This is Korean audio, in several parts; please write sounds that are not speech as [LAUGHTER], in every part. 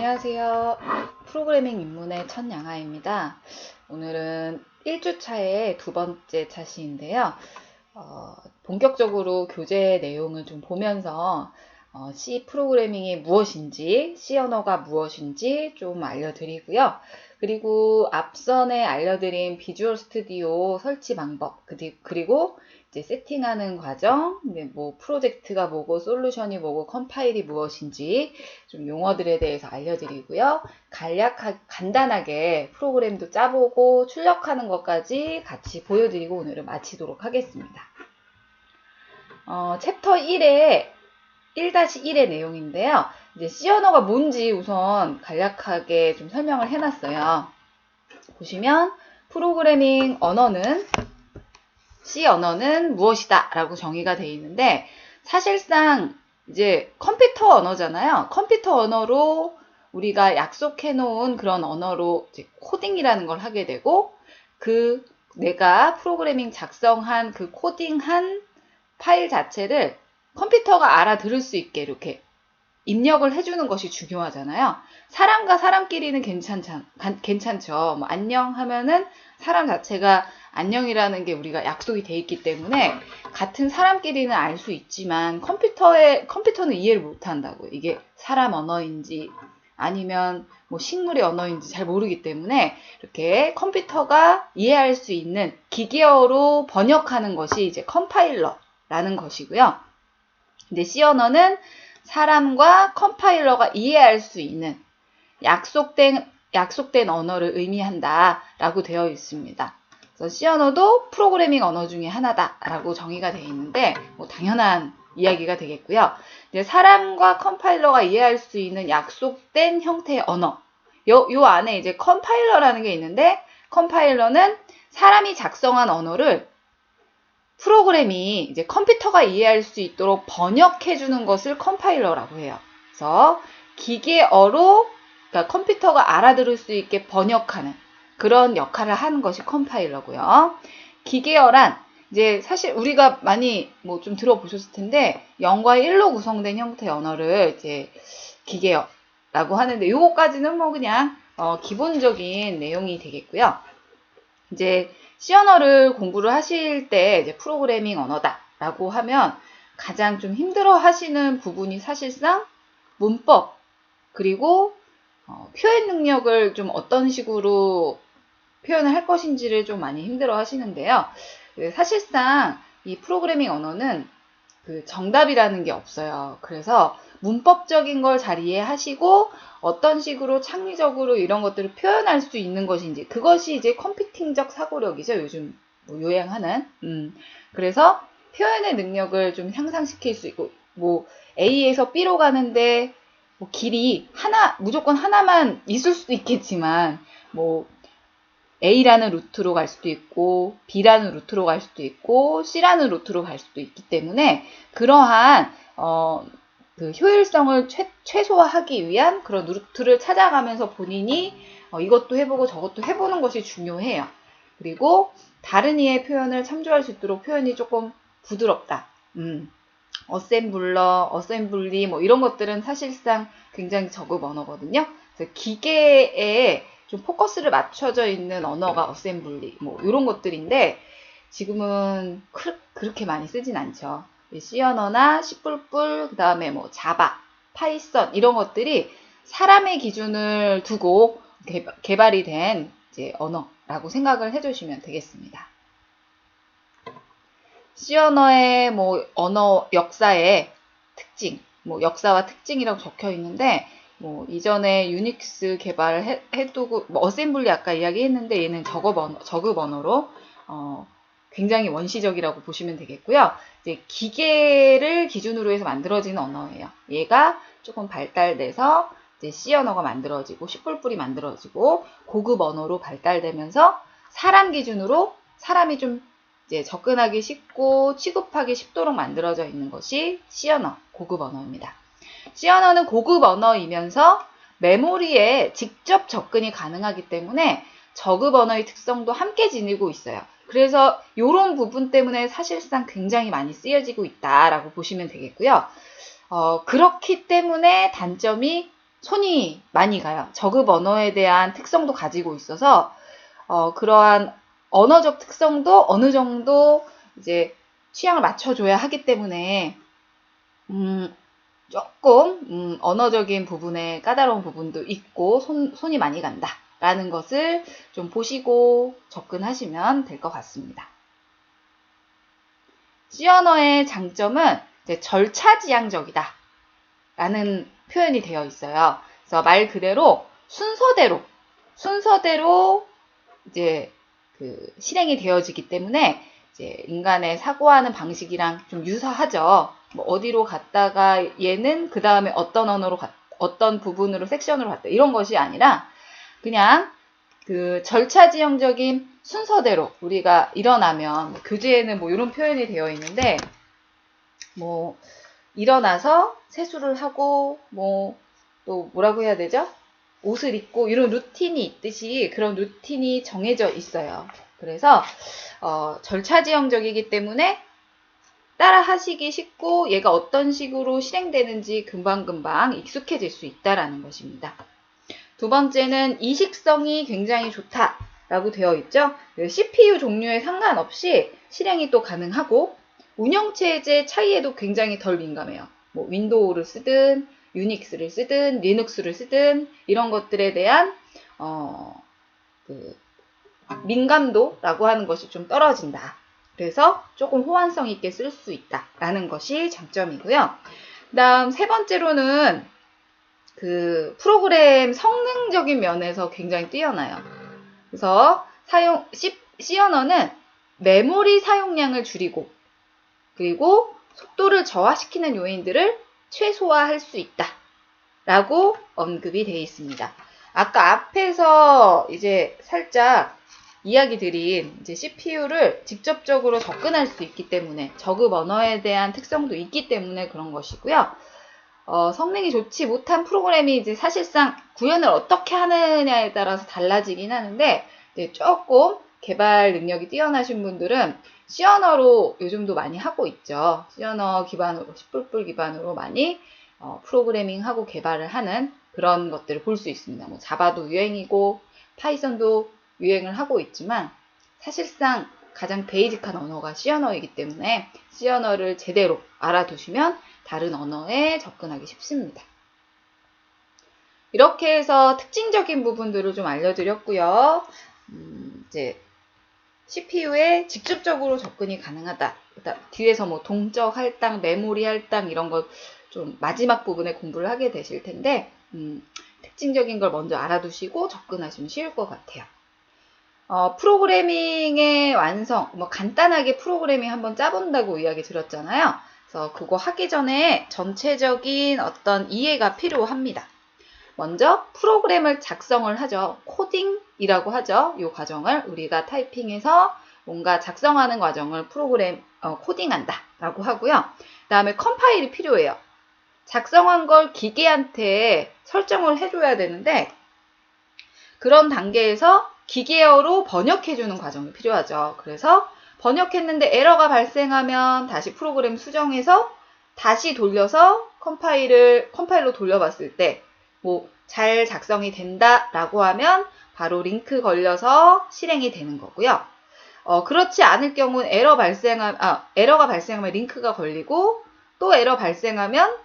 안녕하세요. 프로그래밍 입문의 천양아입니다. 오늘은 1주차의 두 번째 차시인데요. 어, 본격적으로 교재 내용을 좀 보면서 어, C 프로그래밍이 무엇인지, C 언어가 무엇인지 좀 알려드리고요. 그리고 앞선에 알려드린 비주얼 스튜디오 설치 방법, 그리- 그리고 이제 세팅하는 과정, 뭐 프로젝트가 뭐고, 솔루션이 뭐고, 컴파일이 무엇인지 좀 용어들에 대해서 알려드리고요. 간략하, 간단하게 프로그램도 짜보고 출력하는 것까지 같이 보여드리고 오늘은 마치도록 하겠습니다. 어, 챕터 1의 1-1의 내용인데요. 이제 C 언어가 뭔지 우선 간략하게 좀 설명을 해놨어요. 보시면 프로그래밍 언어는 C 언어는 무엇이다 라고 정의가 되어 있는데 사실상 이제 컴퓨터 언어잖아요. 컴퓨터 언어로 우리가 약속해 놓은 그런 언어로 코딩이라는 걸 하게 되고 그 내가 프로그래밍 작성한 그 코딩한 파일 자체를 컴퓨터가 알아들을 수 있게 이렇게 입력을 해주는 것이 중요하잖아요. 사람과 사람끼리는 괜찮죠. 뭐 안녕 하면은 사람 자체가 안녕이라는 게 우리가 약속이 돼 있기 때문에 같은 사람끼리는 알 수 있지만 컴퓨터에 컴퓨터는 이해를 못 한다고. 이게 사람 언어인지 아니면 뭐 식물의 언어인지 잘 모르기 때문에 이렇게 컴퓨터가 이해할 수 있는 기계어로 번역하는 것이 이제 컴파일러라는 것이고요. 근데 C 언어는 사람과 컴파일러가 이해할 수 있는 약속된 약속된 언어를 의미한다라고 되어 있습니다. 그래서 C 언어도 프로그래밍 언어 중에 하나다라고 정의가 되어 있는데 뭐 당연한 이야기가 되겠고요. 이제 사람과 컴파일러가 이해할 수 있는 약속된 형태의 언어. 요, 요 안에 이제 컴파일러라는 게 있는데 컴파일러는 사람이 작성한 언어를 프로그램이 이제 컴퓨터가 이해할 수 있도록 번역해 주는 것을 컴파일러라고 해요. 그래서 기계어로 그러니까 컴퓨터가 알아들을 수 있게 번역하는 그런 역할을 하는 것이 컴파일러고요. 기계어란 이제 사실 우리가 많이 뭐 좀 들어보셨을 텐데 0과 1로 구성된 형태의 언어를 이제 기계어라고 하는데 요거까지는 뭐 그냥 어, 기본적인 내용이 되겠고요. 이제 C 언어를 공부를 하실 때 이제 프로그래밍 언어다라고 하면 가장 좀 힘들어 하시는 부분이 사실상 문법 그리고 어, 표현 능력을 좀 어떤 식으로 표현을 할 것인지를 좀 많이 힘들어 하시는데요. 네, 사실상 이 프로그래밍 언어는 그 정답이라는 게 없어요. 그래서 문법적인 걸 잘 이해하시고 어떤 식으로 창의적으로 이런 것들을 표현할 수 있는 것인지 그것이 이제 컴퓨팅적 사고력이죠. 요즘 뭐 요행하는. 음. 그래서 표현의 능력을 좀 향상시킬 수 있고 뭐 A에서 B로 가는데 뭐 길이 하나 무조건 하나만 있을 수도 있겠지만 뭐 A라는 루트로 갈 수도 있고 B라는 루트로 갈 수도 있고 C라는 루트로 갈 수도 있기 때문에 그러한 어, 그 효율성을 최, 최소화하기 위한 그런 루트를 찾아가면서 본인이 어, 이것도 해보고 저것도 해보는 것이 중요해요. 그리고 다른 이의 표현을 참조할 수 있도록 표현이 조금 부드럽다. 음. 어셈블러, 어셈블리 뭐 이런 것들은 사실상 굉장히 저급 언어거든요. 기계에 좀 포커스를 맞춰져 있는 언어가 어셈블리 뭐 이런 것들인데 지금은 그, 그렇게 많이 쓰진 않죠. C 언어나 C++, 그 다음에 뭐 자바, 파이썬 이런 것들이 사람의 기준을 두고 개발, 개발이 된 이제 언어라고 생각을 해주시면 되겠습니다. C 언어의 뭐 언어 역사의 특징, 뭐 역사와 특징이라고 적혀 있는데 뭐 이전에 유닉스 개발을 해, 해두고 뭐 어셈블리 아까 이야기했는데 얘는 저급 언어, 저급 언어로 어, 굉장히 원시적이라고 보시면 되겠고요. 이제 기계를 기준으로 해서 만들어지는 언어예요. 얘가 조금 발달돼서 이제 C 언어가 만들어지고 C++이 만들어지고 고급 언어로 발달되면서 사람 기준으로 사람이 좀 이제 접근하기 쉽고 취급하기 쉽도록 만들어져 있는 것이 C 언어, 고급 언어입니다. C 언어는 고급 언어이면서 메모리에 직접 접근이 가능하기 때문에 저급 언어의 특성도 함께 지니고 있어요. 그래서 이런 부분 때문에 사실상 굉장히 많이 쓰여지고 있다라고 보시면 되겠고요. 어, 그렇기 때문에 단점이 손이 많이 가요. 저급 언어에 대한 특성도 가지고 있어서 어, 그러한 언어적 특성도 어느 정도 이제 취향을 맞춰줘야 하기 때문에 음, 조금 음, 언어적인 부분에 까다로운 부분도 있고 손, 손이 많이 간다 라는 것을 좀 보시고 접근하시면 될 것 같습니다. C 언어의 장점은 절차지향적이다 라는 표현이 되어 있어요. 그래서 말 그대로 순서대로 순서대로 이제 그 실행이 되어지기 때문에 이제 인간의 사고하는 방식이랑 좀 유사하죠. 뭐 어디로 갔다가 얘는 그 다음에 어떤 언어로 갔, 어떤 부분으로 섹션으로 갔다 이런 것이 아니라 그냥 그 절차 지형적인 순서대로 우리가 일어나면 뭐 교재에는 뭐 이런 표현이 되어 있는데 뭐 일어나서 세수를 하고 뭐 또 뭐라고 해야 되죠? 옷을 입고 이런 루틴이 있듯이 그런 루틴이 정해져 있어요. 그래서 어, 절차지형적이기 때문에 따라 하시기 쉽고 얘가 어떤 식으로 실행되는지 금방금방 익숙해질 수 있다라는 것입니다. 두 번째는 이식성이 굉장히 좋다 라고 되어 있죠. CPU 종류에 상관없이 실행이 또 가능하고 운영체제 차이에도 굉장히 덜 민감해요. 뭐 윈도우를 쓰든 유닉스를 쓰든 리눅스를 쓰든 이런 것들에 대한 어, 그 민감도라고 하는 것이 좀 떨어진다. 그래서 조금 호환성 있게 쓸 수 있다라는 것이 장점이고요. 그다음 세 번째로는 그 프로그램 성능적인 면에서 굉장히 뛰어나요. 그래서 사용 C, C 언어는 메모리 사용량을 줄이고 그리고 속도를 저하시키는 요인들을 최소화할 수 있다. 라고 언급이 되어 있습니다. 아까 앞에서 이제 살짝 이야기 드린 이제 CPU를 직접적으로 접근할 수 있기 때문에 저급 언어에 대한 특성도 있기 때문에 그런 것이고요. 어, 성능이 좋지 못한 프로그램이 이제 사실상 구현을 어떻게 하느냐에 따라서 달라지긴 하는데 조금 개발 능력이 뛰어나신 분들은 C 언어로 요즘도 많이 하고 있죠. C 언어 기반으로, C++ 기반으로 많이 어, 프로그래밍하고 개발을 하는 그런 것들을 볼 수 있습니다. 뭐 자바도 유행이고 파이썬도 유행을 하고 있지만 사실상 가장 베이직한 언어가 C 언어이기 때문에 C 언어를 제대로 알아두시면 다른 언어에 접근하기 쉽습니다. 이렇게 해서 특징적인 부분들을 좀 알려드렸고요. 음, 이제 CPU에 직접적으로 접근이 가능하다. 뒤에서 뭐 동적 할당, 메모리 할당 이런 거좀 마지막 부분에 공부를 하게 되실 텐데 음, 특징적인 걸 먼저 알아두시고 접근하시면 쉬울 것 같아요. 어, 프로그래밍의 완성, 뭐 간단하게 프로그래밍 한번 짜본다고 이야기 드렸잖아요. 그래서 그거 하기 전에 전체적인 어떤 이해가 필요합니다. 먼저 프로그램을 작성을 하죠. 코딩이라고 하죠. 이 과정을 우리가 타이핑해서 뭔가 작성하는 과정을 프로그램 어, 코딩한다 라고 하고요. 그 다음에 컴파일이 필요해요. 작성한 걸 기계한테 설정을 해줘야 되는데 그런 단계에서 기계어로 번역해주는 과정이 필요하죠. 그래서 번역했는데 에러가 발생하면 다시 프로그램 수정해서 다시 돌려서 컴파일을 컴파일로 돌려봤을 때 뭐 잘 작성이 된다 라고 하면 바로 링크 걸려서 실행이 되는 거고요. 어, 그렇지 않을 경우는 에러 발생하, 아, 에러가 발생하면 링크가 걸리고 또 에러 발생하면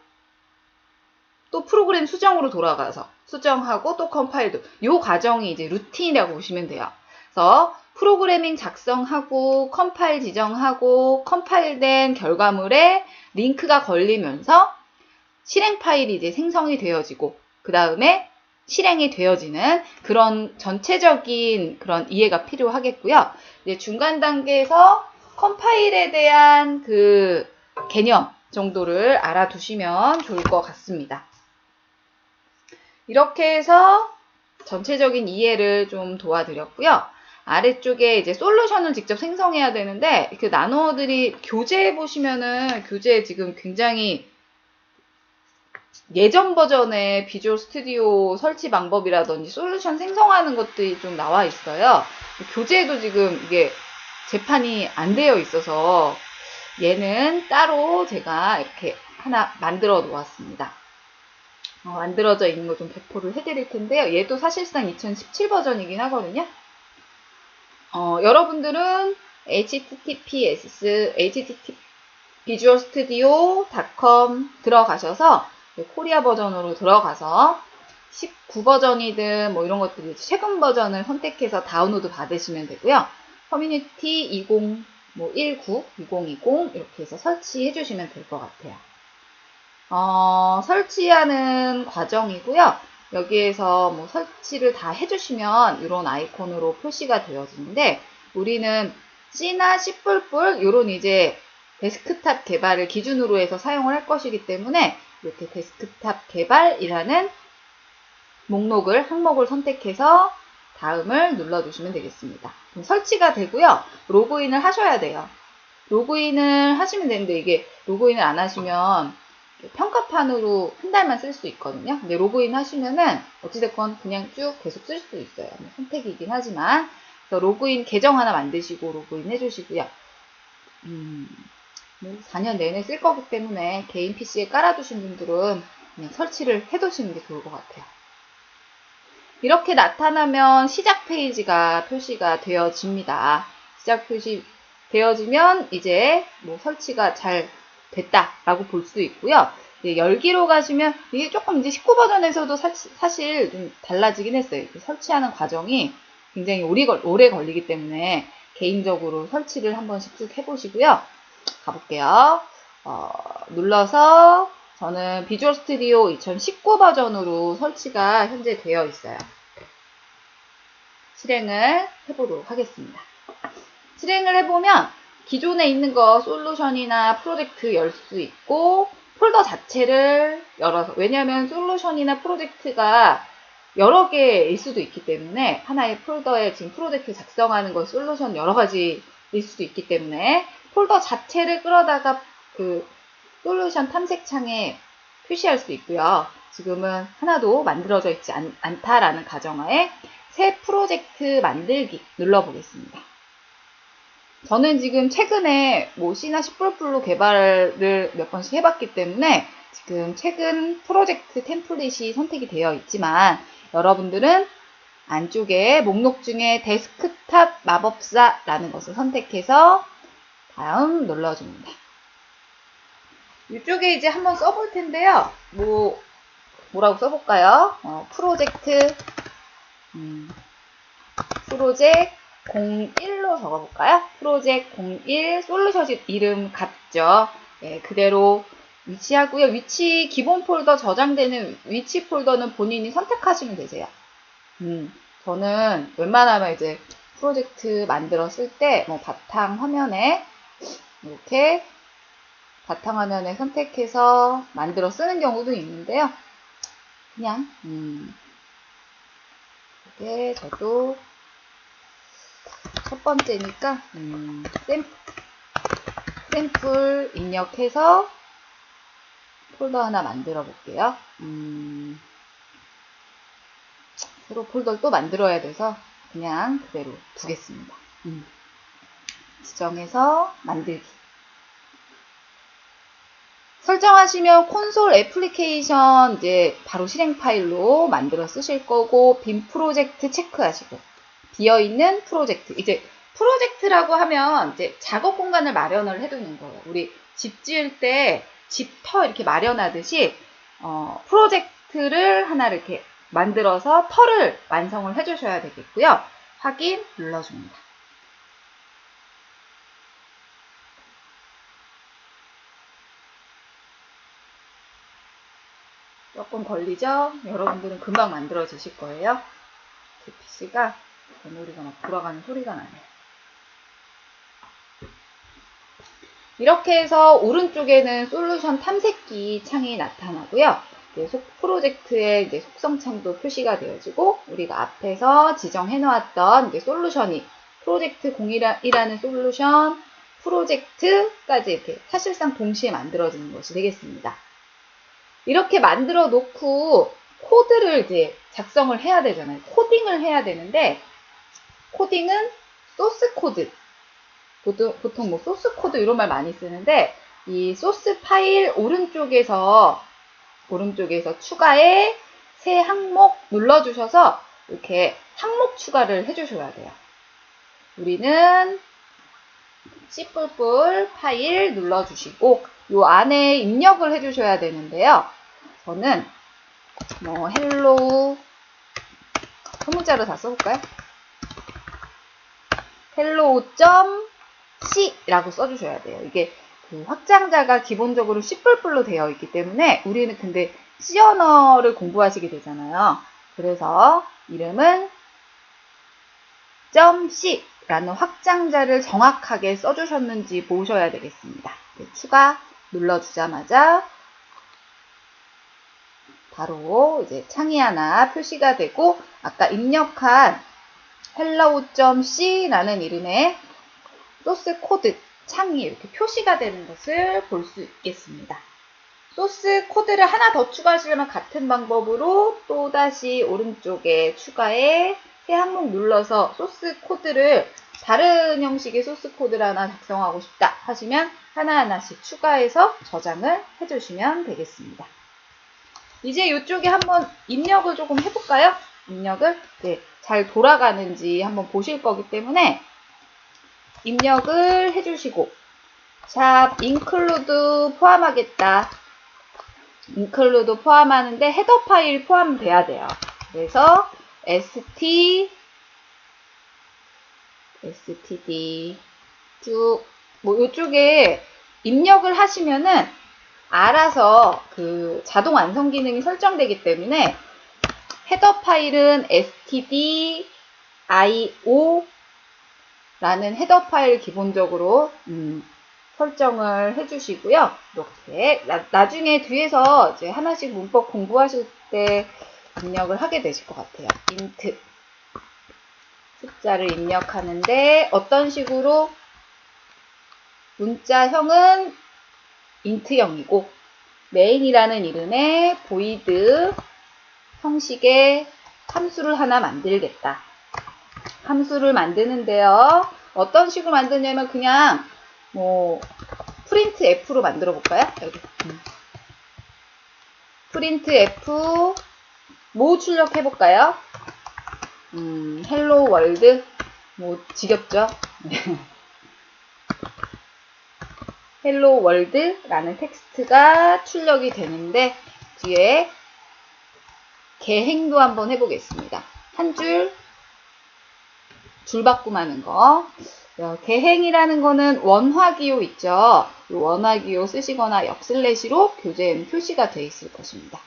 또 프로그램 수정으로 돌아가서 수정하고 또 컴파일도 이 과정이 이제 루틴이라고 보시면 돼요. 그래서 프로그래밍 작성하고 컴파일 지정하고 컴파일된 결과물에 링크가 걸리면서 실행 파일이 이제 생성이 되어지고 그 다음에 실행이 되어지는 그런 전체적인 그런 이해가 필요하겠고요. 이제 중간 단계에서 컴파일에 대한 그 개념 정도를 알아두시면 좋을 것 같습니다. 이렇게 해서 전체적인 이해를 좀 도와드렸고요. 아래쪽에 이제 솔루션을 직접 생성해야 되는데 그 나노들이 교재에 보시면은 교재에 지금 굉장히 예전 버전의 비주얼 스튜디오 설치 방법이라든지 솔루션 생성하는 것들이 좀 나와 있어요. 교재에도 지금 이게 재판이 안 되어 있어서 얘는 따로 제가 이렇게 하나 만들어 놓았습니다. 어, 만들어져 있는 거 좀 배포를 해드릴 텐데요. 얘도 사실상 2017 버전이긴 하거든요. 어, 여러분들은 https http visualstudio.com 들어가셔서 네, 코리아 버전으로 들어가서 19 버전이든 뭐 이런 것들이 최근 버전을 선택해서 다운로드 받으시면 되고요. 커뮤니티 20, 뭐 19, 2020 이렇게 해서 설치해 주시면 될 것 같아요. 어, 설치하는 과정이고요. 여기에서 뭐 설치를 다 해주시면 이런 아이콘으로 표시가 되어지는데 우리는 C나 C++ 이런 이제 데스크탑 개발을 기준으로 해서 사용을 할 것이기 때문에 이렇게 데스크탑 개발이라는 목록을 항목을 선택해서 다음을 눌러주시면 되겠습니다. 설치가 되고요. 로그인을 하셔야 돼요. 로그인을 하시면 되는데 이게 로그인을 안 하시면 평가판으로 한 달만 쓸 수 있거든요. 근데 로그인 하시면은 어찌됐건 그냥 쭉 계속 쓸수 있어요. 뭐 선택이긴 하지만 그래서 로그인 계정 하나 만드시고 로그인 해주시고요. 음, 뭐 4년 내내 쓸 거기 때문에 개인 PC에 깔아두신 분들은 그냥 설치를 해두시는 게 좋을 것 같아요. 이렇게 나타나면 시작 페이지가 표시가 되어집니다. 시작 표시 되어지면 이제 뭐 설치가 잘 됐다라고 볼 수 있고요. 열기로 가시면 이게 조금 이제 19 버전에서도 사, 실 좀 달라지긴 했어요. 설치하는 과정이 굉장히 오래 걸리기 때문에 개인적으로 설치를 한 번씩 쭉 해보시고요. 가볼게요. 어, 눌러서 저는 비주얼 스튜디오 2019 버전으로 설치가 현재 되어 있어요. 실행을 해보도록 하겠습니다. 실행을 해보면 기존에 있는 거 솔루션이나 프로젝트 열 수 있고 폴더 자체를 열어서 왜냐하면 솔루션이나 프로젝트가 여러 개일 수도 있기 때문에 하나의 폴더에 지금 프로젝트 작성하는 거 솔루션 여러 가지일 수도 있기 때문에 폴더 자체를 끌어다가 그 솔루션 탐색창에 표시할 수 있고요. 지금은 하나도 만들어져 있지 않, 않다라는 가정하에 새 프로젝트 만들기 눌러보겠습니다. 저는 지금 최근에 뭐 C나 C++로 개발을 몇 번씩 해봤기 때문에 지금 최근 프로젝트 템플릿이 선택이 되어 있지만 여러분들은 안쪽에 목록 중에 데스크탑 마법사라는 것을 선택해서 다음 눌러줍니다. 이쪽에 이제 한번 써볼 텐데요. 뭐, 뭐라고 써볼까요? 어, 프로젝트, 음, 프로젝트 01로 적어볼까요? 프로젝트 01 솔루션 이름 같죠? 예, 그대로 위치하고요. 위치 기본 폴더 저장되는 위치 폴더는 본인이 선택하시면 되세요. 음, 저는 웬만하면 이제 프로젝트 만들었을 때 뭐 바탕 화면에 이렇게 바탕 화면에 선택해서 만들어 쓰는 경우도 있는데요. 그냥 음, 이게 저도 첫 번째니까 음, 샘, 샘플 입력해서 폴더 하나 만들어 볼게요. 음, 새로 폴더를 또 만들어야 돼서 그냥 그대로 두겠습니다. 음, 지정해서 만들기. 설정하시면 콘솔 애플리케이션 이제 바로 실행 파일로 만들어 쓰실 거고 빈 프로젝트 체크하시고 비어 있는 프로젝트 이제 프로젝트라고 하면 이제 작업 공간을 마련을 해두는 거예요. 우리 집 지을 때 집터 이렇게 마련하듯이 어, 프로젝트를 하나 이렇게 만들어서 터를 완성을 해주셔야 되겠고요. 확인 눌러줍니다. 조금 걸리죠? 여러분들은 금방 만들어지실 거예요. 제 PC가 메모리가 막 돌아가는 소리가 나네요. 이렇게 해서 오른쪽에는 솔루션 탐색기 창이 나타나고요. 속 프로젝트의 이제 속성창도 표시가 되어지고 우리가 앞에서 지정해 놓았던 솔루션이 프로젝트 0이라는 솔루션 프로젝트까지 이렇게 사실상 동시에 만들어지는 것이 되겠습니다. 이렇게 만들어 놓고 코드를 이제 작성을 해야 되잖아요. 코딩을 해야 되는데 코딩은 소스 코드. 보통, 보통 뭐 소스 코드 이런 말 많이 쓰는데 이 소스 파일 오른쪽에서 오른쪽에서 추가에 새 항목 눌러주셔서 이렇게 항목 추가를 해주셔야 돼요. 우리는 씨뿔뿔 파일 눌러주시고 요 안에 입력을 해주셔야 되는데요. 저는 뭐 헬로우 소문자로 다 써볼까요? hello.c라고 써주셔야 돼요. 이게 그 확장자가 기본적으로 C뿔뿔로 되어 있기 때문에 우리는 근데 C 언어를 공부하시게 되잖아요. 그래서 이름은 .c라는 확장자를 정확하게 써주셨는지 보셔야 되겠습니다. 네, 추가 눌러주자마자 바로 이제 창이 하나 표시가 되고 아까 입력한 hello.c라는 이름의 소스 코드 창이 이렇게 표시가 되는 것을 볼 수 있겠습니다. 소스 코드를 하나 더 추가하시려면 같은 방법으로 또다시 오른쪽에 추가해 새 항목 눌러서 소스 코드를 다른 형식의 소스 코드를 하나 작성하고 싶다 하시면 하나하나씩 추가해서 저장을 해주시면 되겠습니다. 이제 이쪽에 한번 입력을 조금 해볼까요? 입력을 네, 잘 돌아가는지 한번 보실 거기 때문에 입력을 해주시고 샵 include 포함하겠다. include 포함하는데 헤더 파일 포함돼야 돼요. 그래서 st std 쭉 뭐 이쪽에 입력을 하시면은 알아서 그 자동 완성 기능이 설정되기 때문에 헤더 파일은 stdio 라는 헤더 파일 기본적으로 음, 설정을 해주시고요. 이렇게 나, 중에 뒤에서 이제 하나씩 문법 공부하실 때 입력을 하게 되실 것 같아요. int 숫자를 입력하는데 어떤 식으로 문자형은 int형이고 main이라는 이름의 void 형식의 함수를 하나 만들겠다. 함수를 만드는데요. 어떤 식으로 만드냐면 그냥 뭐 프린트 f로 만들어 볼까요? 여기 음. 프린트 f 뭐 출력해 볼까요? 음, 헬로 월드 뭐 지겹죠? [LAUGHS] 헬로 월드라는 텍스트가 출력이 되는데 뒤에 개행도 한번 해보겠습니다. 한 줄 줄 바꿈 하는 거. 어, 개행이라는 거는 원화기호 있죠. 원화기호 쓰시거나 역슬래시로 교재에는 표시가 되어 있을 것입니다.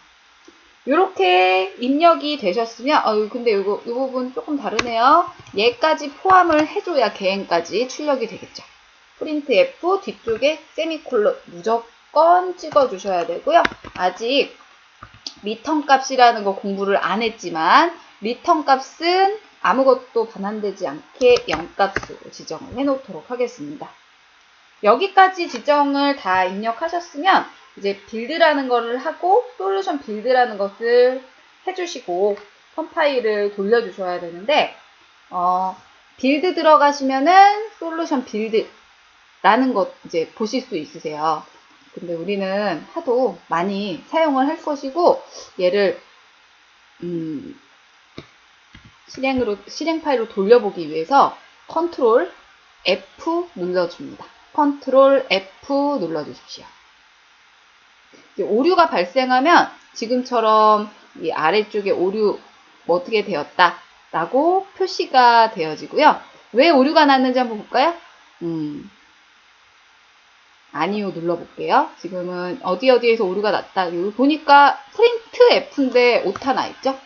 이렇게 입력이 되셨으면, 어, 근데 이거, 이 부분 조금 다르네요. 얘까지 포함을 해줘야 개행까지 출력이 되겠죠. 프린트 F 뒤쪽에 세미콜론 무조건 찍어주셔야 되고요. 아직 리턴 값이라는 거 공부를 안 했지만, 리턴 값은 아무것도 반환되지 않게 0값으로 지정을 해놓도록 하겠습니다. 여기까지 지정을 다 입력하셨으면 이제 빌드라는 거를 하고 솔루션 빌드라는 것을 해주시고 컴파일을 돌려주셔야 되는데 어, 빌드 들어가시면은 솔루션 빌드라는 것 이제 보실 수 있으세요. 근데 우리는 하도 많이 사용을 할 것이고 얘를 음, 실행으로, 실행 파일로 돌려보기 위해서 컨트롤 F 눌러줍니다. 컨트롤 F 눌러주십시오. 오류가 발생하면 지금처럼 이 아래쪽에 오류 뭐 어떻게 되었다 라고 표시가 되어지고요. 왜 오류가 났는지 한번 볼까요? 음, 아니요 눌러볼게요. 지금은 어디 어디에서 오류가 났다. 여기 보니까 프린트 F인데 오타 나 있죠?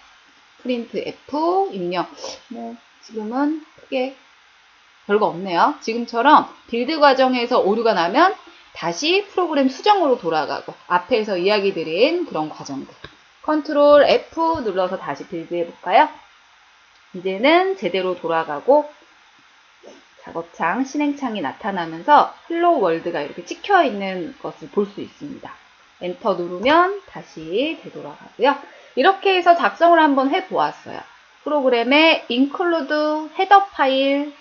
프린트 F 입력. 뭐 지금은 크게 별거 없네요. 지금처럼 빌드 과정에서 오류가 나면 다시 프로그램 수정으로 돌아가고 앞에서 이야기 드린 그런 과정들. 컨트롤 F 눌러서 다시 빌드 해볼까요? 이제는 제대로 돌아가고 작업창, 실행창이 나타나면서 헬로 월드가 이렇게 찍혀 있는 것을 볼 수 있습니다. 엔터 누르면 다시 되돌아가고요. 이렇게 해서 작성을 한번 해보았어요. 프로그램에 include 헤더 파일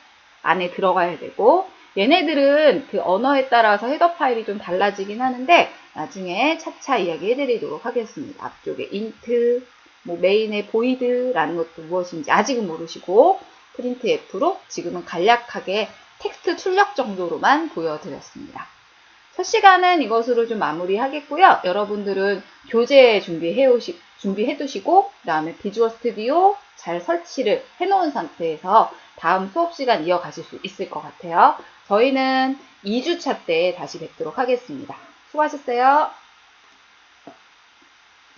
안에 들어가야 되고 얘네들은 그 언어에 따라서 헤더 파일이 좀 달라지긴 하는데 나중에 차차 이야기 해드리도록 하겠습니다. 앞쪽에 인트, 뭐 메인의 보이드라는 것도 무엇인지 아직은 모르시고 프린트 F로 지금은 간략하게 텍스트 출력 정도로만 보여드렸습니다. 첫 시간은 이것으로 좀 마무리하겠고요. 여러분들은 교재 준비해 오시, 준비해 두시고 그 다음에 비주얼 스튜디오 잘 설치를 해 놓은 상태에서 다음 수업 시간 이어가실 수 있을 것 같아요. 저희는 2주차 때 다시 뵙도록 하겠습니다. 수고하셨어요.